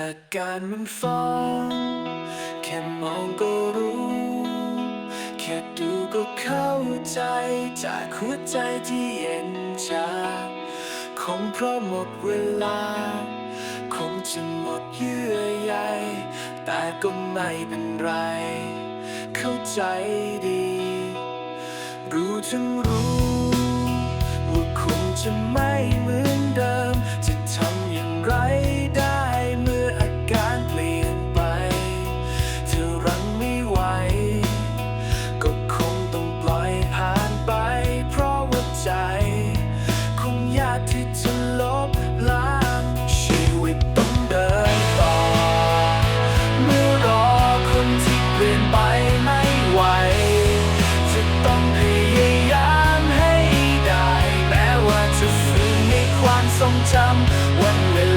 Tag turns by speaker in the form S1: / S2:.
S1: อาการมันฟ้องแค่มองก็รู้ แค่ดูก็เข้าใจ จากหัวใจที่เย็นชาคงเพราะหมดเวลา คงจะหมดเยื่อใยแต่ก็ไม่เป็นไร เข้าใจดี รู้ทั้งรู้ ว่าคงจะไม่เหมือน ใจ คงยากที่จะลบล้างชีวิตต้องเดินต่อ เมื่อรอคนที่เปลี่ยนไปไม่ไหว จะต้องพยายามให้ได้ แม้ว่าจะฝืนในความทรงจำวันเวลา